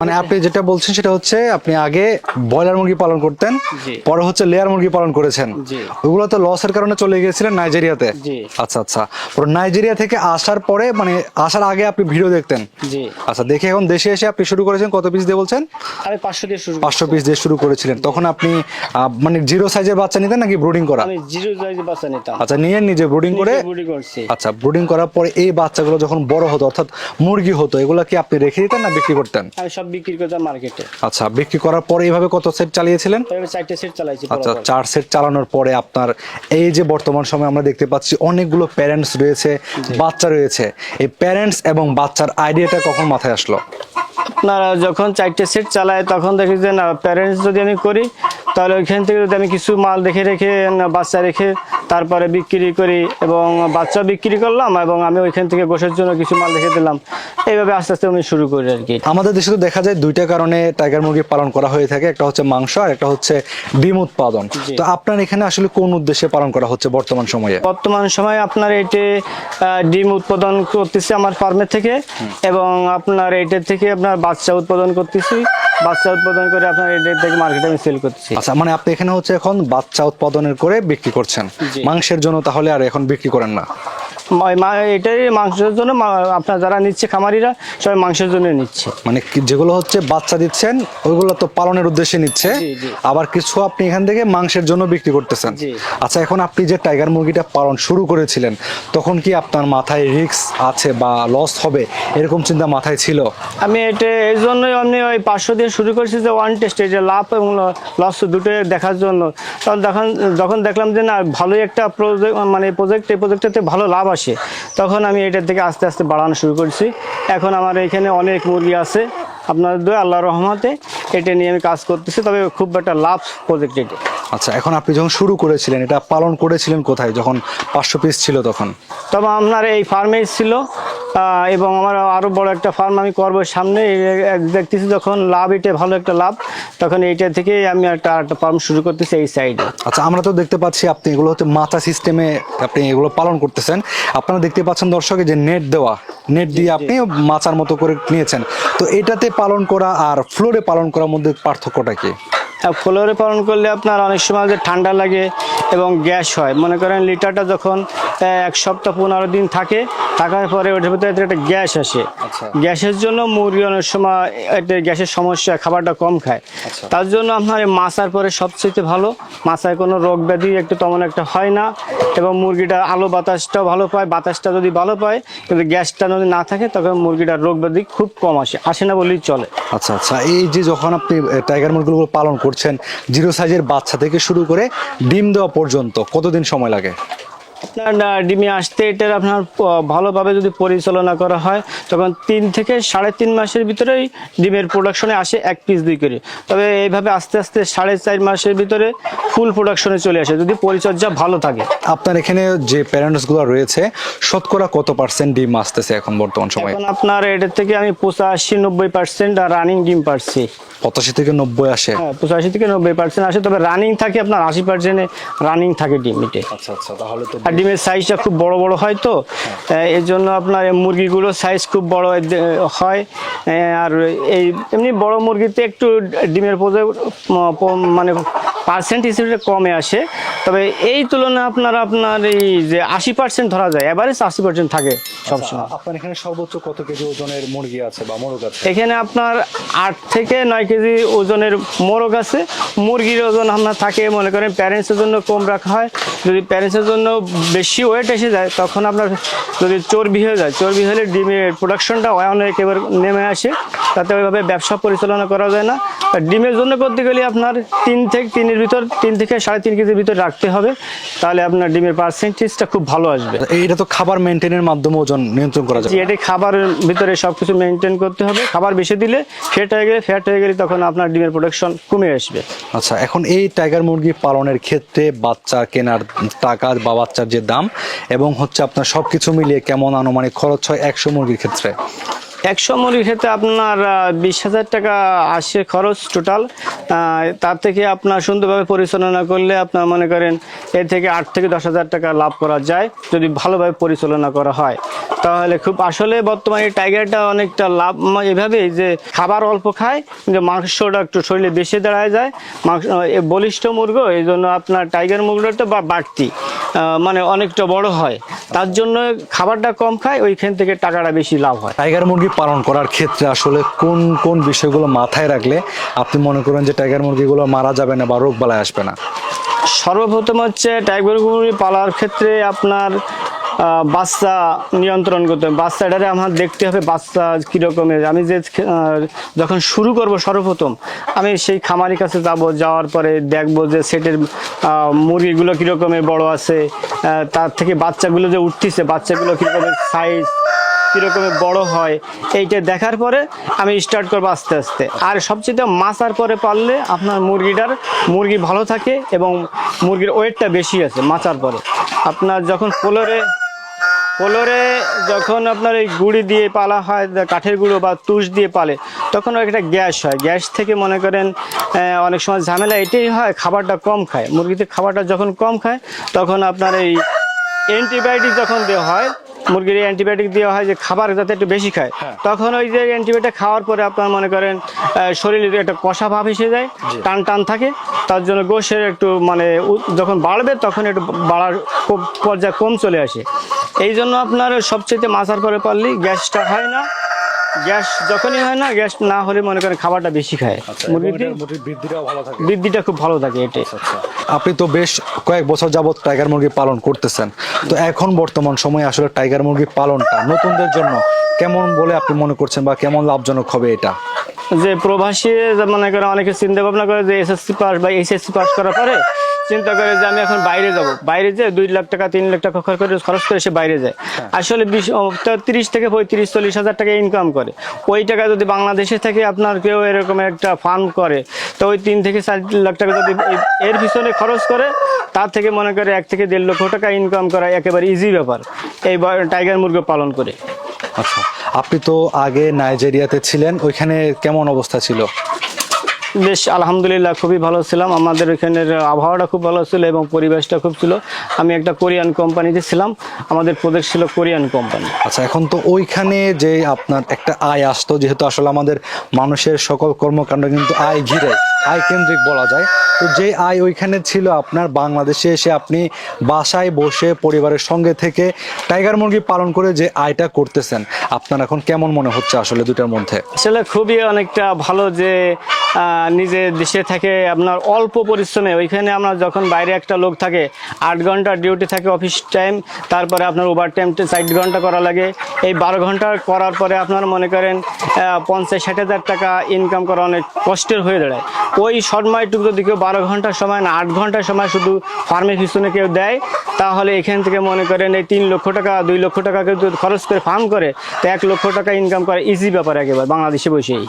মানে আপনি যেটা বলছেন সেটা হচ্ছে আপনি আগে ব্রয়লার মুরগি পালন করতেন পরে হচ্ছে লেয়ার মুরগি পালন করেছেন। ওগুলো তো লসের কারণে চলে গিয়েছিলেন নাইজেরিয়াতে। আচ্ছা আচ্ছা। পরে নাইজেরিয়া থেকে আসার পরে মানে আসার আগে আপনি ভিডিও দেখতেন? আচ্ছা দেখে এখন দেশে এসে আপনি শুরু করেছেন কত পিস দিয়ে বলছেন? আমি পাঁচশো দিয়ে শুরু পাঁচশো পিস দিয়ে শুরু করেছিলেন। তখন আপনি মানে জিরো সাইজের বাচ্চা নিতেন নাকি ব্রুডিং করা? আমি জিরো সাইজ বাচ্চা নিতাম। আচ্ছা নিয়ে নিজে ব্রুডিং করে? আচ্ছা ব্রুডিং করার পরে এই বাচ্চাগুলো যখন বড় হতো অর্থাৎ মুরগি হতো এগুলো কি আপনি রেখে দিতেন না বিক্রি করতেন? আমি সব বিক্রি করতাম মার্কেটে। আচ্ছা বিক্রি করার পরে এইভাবে কত সেট চালিয়েছিলেন? চারটে সেট চালাইছি আচ্ছা চার সেট চালানোর পরে আপনার এই যে বর্তমান সময় আমরা দেখতে পাচ্ছি অনেকগুলো প্যারেন্টস রয়েছে বাচ্চা রয়েছে। এই প্যারেন্টস এবং বাচ্চার আইডিয়াটা কখন মাথায় আসলো? আপনারা যখন চারটে সেট চালায় তখন দেখি যে না প্যারেন্টস যদি আমি করি তাহলে ওইখান থেকে যদি আমি কিছু মাল দেখে রেখে না বাচ্চা রেখে তারপরে বিক্রি করি এবং বাচ্চা বিক্রি করলাম এবং আমি ওইখান থেকে গোসের জন্য কিছু মাল রেখে দিলাম। এইভাবে আস্তে আস্তে আমি শুরু করি আর কি। আমাদের দেশে তো দেখা যায় দুইটা কারণে টাইগার মুরগি পালন করা হয়ে থাকে। একটা হচ্ছে মাংস আর একটা হচ্ছে ডিম উৎপাদন। তো আপনার এখানে আসলে কোন উদ্দেশ্যে পালন করা হচ্ছে বর্তমান সময়ে? বর্তমান সময়ে আপনার এটে ডিম উৎপাদন করতেছি আমার ফার্মের থেকে এবং আপনার এটা থেকে আপনার বাচ্চা উৎপাদন করতেছি। বাচ্চা উৎপাদন করে আপনার এটা থেকে মার্কেটে আমি সেল করতেছি আচ্ছা মানে আপনি এখানে হচ্ছে এখন বাচ্চা উৎপাদনের করে বিক্রি করছেন। মাংসের জন্য তাহলে আর এখন বিক্রি করেন না। এটাই মাংসের জন্য আপনার যারা নিচ্ছে খামারিরা সবাই মাংসের জন্য নিচ্ছে। মানে যেগুলো হচ্ছে বাচ্চা দিচ্ছেন ওইগুলো তো পালনের উদ্দেশ্যে নিচ্ছে। আবার কিছু আপনি এখান থেকে মাংসের জন্য বিক্রি করতেছেন। আচ্ছা এখন আপনি যে টাইগার মুরগিটা পালন শুরু করেছিলেন তখন কি আপনার মাথায় রিস্ক আছে বা লস হবে? এরকম চিন্তা মাথায় ছিল? আমি এটা এই জন্যই আমি ওই পাঁচশো দিয়ে শুরু করেছি যে ওয়ান টেস্ট এই যে লাভ এবং লস দুটোই দেখার জন্য। তখন যখন দেখলাম যে না ভালোই একটা প্রজেক্ট মানে প্রজেক্ট এই প্রজেক্টটাতে ভালো লাভ আসে। তখন আমি এটার থেকে আস্তে আস্তে বাড়ানো শুরু করছি। এখন আমার এখানে অনেক মুরগি আছে। আপনার দু আল্লাহ রহমাতে এটা নিয়ে আমি কাজ করতেছি। তবে খুব একটা লাভ প্রজেক্ট এটা। আচ্ছা এখন আপনি যখন শুরু করেছিলেন এটা পালন করেছিলেন কোথায়? যখন পাঁচশো পিস ছিল তখন? তবে আপনার এই ফার্মেই ছিল। এবং আমার আরও বড় একটা ফার্ম আমি করব সামনে। এই দেখতেছি যখন লাভ এটা ভালো একটা লাভ তখন এইটা থেকে আমি একটা একটা ফার্ম শুরু করতেছি এই সাইডে আচ্ছা আমরা তো দেখতে পাচ্ছি আপনি এগুলো হচ্ছে মাচা সিস্টেমে আপনি এগুলো পালন করতেছেন। আপনারা দেখতে পাচ্ছেন দর্শকে যে নেট দেওয়া নেট দিয়ে আপনি মাচার মতো করে নিয়েছেন। তো এটাতে পালন করা আর ফ্লোরে পালন করার মধ্যে পার্থক্যটা কি? ফ্লোরে পালন করলে আপনার অনেক সময় যে ঠান্ডা লাগে এবং গ্যাস হয়। মনে করেন লিটারটা যখন এক সপ্তাহ পনেরো দিন থাকে থাকার পরে ওটার ভিতরে একটা গ্যাস আসে। আচ্ছা। গ্যাসের জন্য মুরগি অনেক সময় একটা গ্যাসের সমস্যা খাবারটা কম খায়। আচ্ছা। তার জন্য আপনার মাছার পরে সবচেয়ে ভালো মাছায় কোনো রোগ ব্যাধি একটু তেমন একটা হয় না এবং মুরগিটা আলো বাতাসটাও ভালো পায় বাতাসটা যদি ভালো পায় কিন্তু গ্যাসটা যদি না থাকে তখন মুরগিটার রোগ ব্যাধি খুব কম আসে আসে না বললেই চলে। আচ্ছা আচ্ছা। এই যে যখন আপনি টাইগার মুরগিগুলো পালন করছেন। জিরো সাইজের বাচ্চা থেকে শুরু করে ডিম দেওয়া পর্যন্ত কতদিন সময় লাগে? আপনার ডিমে আসতে এটার আপনার ভালোভাবে যদি পরিচালনা করা হয় তখন তিন থেকে সাড়ে তিন মাসের ভিতরেই ডিমের প্রোডাকশনে আসে এক পিস দুই করে। তবে এইভাবে আস্তে আস্তে সাড়ে চার মাসের ভিতরে ফুল প্রোডাকশনে চলে আসে যদি পরিচর্যা ভালো থাকে। আপনার এখানে যে প্যারেন্টসগুলো রয়েছে শতকরা কত পার্সেন্ট ডিম আসতেছে এখন বর্তমান সময়ে? এখন আপনার এটার থেকে আমি পঁচাশি নব্বই পার্সেন্ট রানিং ডিম পাচ্ছি পঁচাশি থেকে নব্বই আসে? হ্যাঁ পঁচাশি থেকে নব্বই পার্সেন্ট আসে তবে রানিং থাকে আপনার আশি পার্সেন্টে রানিং থাকে ডিম এটে আচ্ছা আচ্ছা তাহলে তো আর ডিমের সাইজটা খুব বড় বড় হয় তো এর জন্য আপনার এই মুরগিগুলোর সাইজ খুব বড় হয় আর এই এমনি বড় মুরগিতে একটু ডিমের পোজে মানে পার্সেন্ট হিসেবে কমে আসে। তবে এই তুলনায় আপনার আপনার এই যে আশি পার্সেন্ট ধরা যায় এভারেজ আশি পার্সেন্ট থাকে সবসময়। আপনার এখানে সর্বোচ্চ কত কেজি ওজনের মুরগি আছে বা মোরগ আছে? এখানে আপনার আট থেকে নয় কেজি ওজনের মোরগ আছে। মুরগির ওজন আপনার থাকে মনে করেন প্যারেন্টসের জন্য কম রাখা হয়। যদি প্যারেন্টসের জন্য বেশি ওয়েট এসে যায় তখন আপনার যদি চর্বি হয়ে যায় চর্বি হলে ডিমের প্রোডাকশনটা অনেক এবার নেমে আসে তাতে ওইভাবে ব্যবসা পরিচালনা করা যায় না। ডিমের জন্য করতে গেলে আপনার তিন থেকে তিনের ভিতর তিন থেকে সাড়ে তিন কেজির ভিতর রাখতে হবে তাহলে আপনার ডিমের পার্সেন্টেজটা খুব ভালো আসবে। এইটা তো খাবার মেনটেনের মাধ্যমে ওজন নিয়ন্ত্রণ করা যায় এটি খাবারের ভিতরে সব কিছু মেনটেন করতে হবে। খাবার বেশি দিলে ফ্যাট হয়ে গেলে ফ্যাট হয়ে গেলে তখন আপনার ডিমের প্রোডাকশন কমে আসবে। আচ্ছা এখন এই টাইগার মুরগি পালনের ক্ষেত্রে বাচ্চা কেনার টাকা বা বাচ্চার যে দাম এবং হচ্ছে আপনার সবকিছু মিলিয়ে কেমন আনুমানিক খরচ হয় একশো মুরগির ক্ষেত্রে? একশো মুরগির ক্ষেত্রে আপনার বিশ হাজার টাকা আসে খরচ টোটাল তার থেকে আপনার সুন্দরভাবে পরিচালনা করলে আপনার মনে করেন এর থেকে আট থেকে দশ হাজার টাকা লাভ করা যায়, যদি ভালোভাবে পরিচালনা করা হয়। তাহলে খুব আসলে বর্তমানে টাইগারটা অনেকটা লাভ এভাবেই যে খাবার অল্প খায়, কিন্তু মাংসটা একটু শরীরে বেশি দাঁড়ায় যায়। মাংস বলিষ্ঠ মুরগ, এই জন্য আপনার টাইগার মুরগিটা বা বাড়তি মানে অনেকটা বড় হয়। তার জন্য খাবারটা কম খায়, ওইখান থেকে টাকাটা বেশি লাভ হয়। টাইগার মুরগি পালন করার ক্ষেত্রে আসলে কোন কোন বিষয়গুলো মাথায় রাখলে আপনি মনে করেন যে টাইগার মুরগিগুলো মারা যাবে না বা রোগ বালায় আসবে না? সর্বপ্রথম হচ্ছে টাইগার মুরগি পালার ক্ষেত্রে আপনার বাচ্চা নিয়ন্ত্রণ করতে হবে। বাচ্চাটারে আমার দেখতে হবে বাচ্চা কীরকমের। আমি যে যখন শুরু করব সর্বপ্রথম, আমি সেই খামারির কাছে যাব, যাওয়ার পরে দেখব যে সেটের মুরগিগুলো কীরকমের বড় আছে তার থেকে বাচ্চাগুলো যে উঠতেছে, বাচ্চাগুলো কীরকমের সাইজ কীরকমের বড় হয়, এইটা দেখার পরে আমি স্টার্ট করব আস্তে আস্তে। আর সবচেয়ে মাছার পরে পারলে আপনার মুরগিটার, মুরগি ভালো থাকে এবং মুরগির ওয়েটটা বেশি আছে মাচার পরে। আপনার যখন পোলরে পোলরে যখন আপনার এই গুড়ি দিয়ে পালা হয় কাঠের গুঁড়ো বা তুষ দিয়ে পালে, তখন একটা গ্যাস হয়। গ্যাস থেকে মনে করেন অনেক সময় ঝামেলা এটাই হয়, খাবারটা কম খায়। মুরগিতে খাবারটা যখন কম খায়, তখন আপনার এই অ্যান্টিবায়োটিক যখন দেওয়া হয় মুরগির অ্যান্টিবায়োটিক দেওয়া হয় যে খাবার যাতে একটু বেশি খায় তখন ওই যে অ্যান্টিবায়োটিক খাওয়ার পরে আপনার মনে করেন আহ, শরীরে একটা কষা ভাব এসে যায় টান টান থাকে তার জন্য গোশের একটু মানে যখন বাড়বে তখন একটু বাড়ার পর্যায়ে কম চলে আসে। এই জন্য আপনার সবচেয়ে মাছার পরে পারলে গ্যাসটা হয় না গ্যাস যখনই হয় না গ্যাস না হলে মনে করেন খাবারটা বেশি খায়। মুরগিটি বৃদ্ধিটাও ভালো থাকে। বৃদ্ধিটা খুব ভালো থাকে এটাই আপনি তো বেশ কয়েক বছর যাবত টাইগার মুরগি পালন করতেছেন। তো এখন বর্তমান সময়ে আসলে টাইগার মুরগি পালনটা নতুনদের জন্য কেমন বলে আপনি মনে করছেন বা কেমন লাভজনক হবে এটা? যে প্রবাসী মনে করে অনেকে চিন্তা ভাবনা করে যে এসএসসি পাস বা এইচএসসি পাস করার পরে চিন্তা করে যে আমি এখন বাইরে যাব। বাইরে যে দুই লাখ টাকা তিন লাখ টাকা খরচ করে খরচ করে সে বাইরে যায়। আসলে বিশ তিরিশ থেকে পঁয়ত্রিশ চল্লিশ হাজার টাকা ইনকাম করে। ওই টাকা যদি বাংলাদেশে থেকে আপনার কেউ এরকম একটা ফার্ম করে তো ওই তিন থেকে চার লাখ টাকা যদি এর পিছনে খরচ করে তার থেকে মনে করে এক থেকে দেড় লক্ষ টাকা ইনকাম করা একেবারে ইজি ব্যাপার। এই টাইগার মুরগি পালন করে। আচ্ছা আপনি তো আগে নাইজেরিয়াতে ছিলেন ওইখানে কেমন অবস্থা ছিল? বেশ আলহামদুলিল্লাহ খুবই ভালো ছিলাম। আমাদের এখানের আবহাওয়াটা খুব ভালো ছিল এবং পরিবেশটা খুব ছিল। আমি একটা কোরিয়ান কোম্পানিতে ছিলাম। আমাদের প্রদেশ ছিল কোরিয়ান কোম্পানি। আচ্ছা এখন তো ওইখানে যে আপনার একটা আয় আসতো যেহেতু আসলে আমাদের মানুষের সকল কর্মকাণ্ড কিন্তু আয় ঘিরে আয় কেন্দ্রিক বলা যায়। তো যে আয় ওইখানে ছিল আপনার বাংলাদেশে এসে আপনি বাসায় বসে পরিবারের সঙ্গে থেকে টাইগার মুরগি পালন করে যে আয়টা করতেছেন আপনার এখন কেমন মনে হচ্ছে আসলে দুটার মধ্যে? আসলে খুবই অনেকটা ভালো যে নিজে দেশে থেকে আপনার অল্প পরিশ্রমে, ওইখানে আমরা যখন বাইরে একটা লোক থাকে, আট ঘণ্টা ডিউটি থাকে অফিস টাইম তারপরে আপনার ওভার টাইম চার ঘণ্টা করা লাগে। এই বারো ঘণ্টা করার পরে আপনার মনে করেন পঞ্চাশ, ষাট হাজার টাকা ইনকাম করা অনেক কষ্টের হয়ে দাঁড়ায়। ওই সময়টুকু যদি কেউ বারো ঘণ্টার সময় না, আট ঘণ্টার সময় শুধু ফার্মের পিছনে কেউ দেয়, তাহলে এখান থেকে মনে করেন এই তিন লক্ষ টাকা, দুই লক্ষ টাকা কেউ খরচ করে ফার্ম করে, তো এক লক্ষ টাকা ইনকাম করে ইজি ব্যাপার একেবারে বাংলাদেশে বসেই।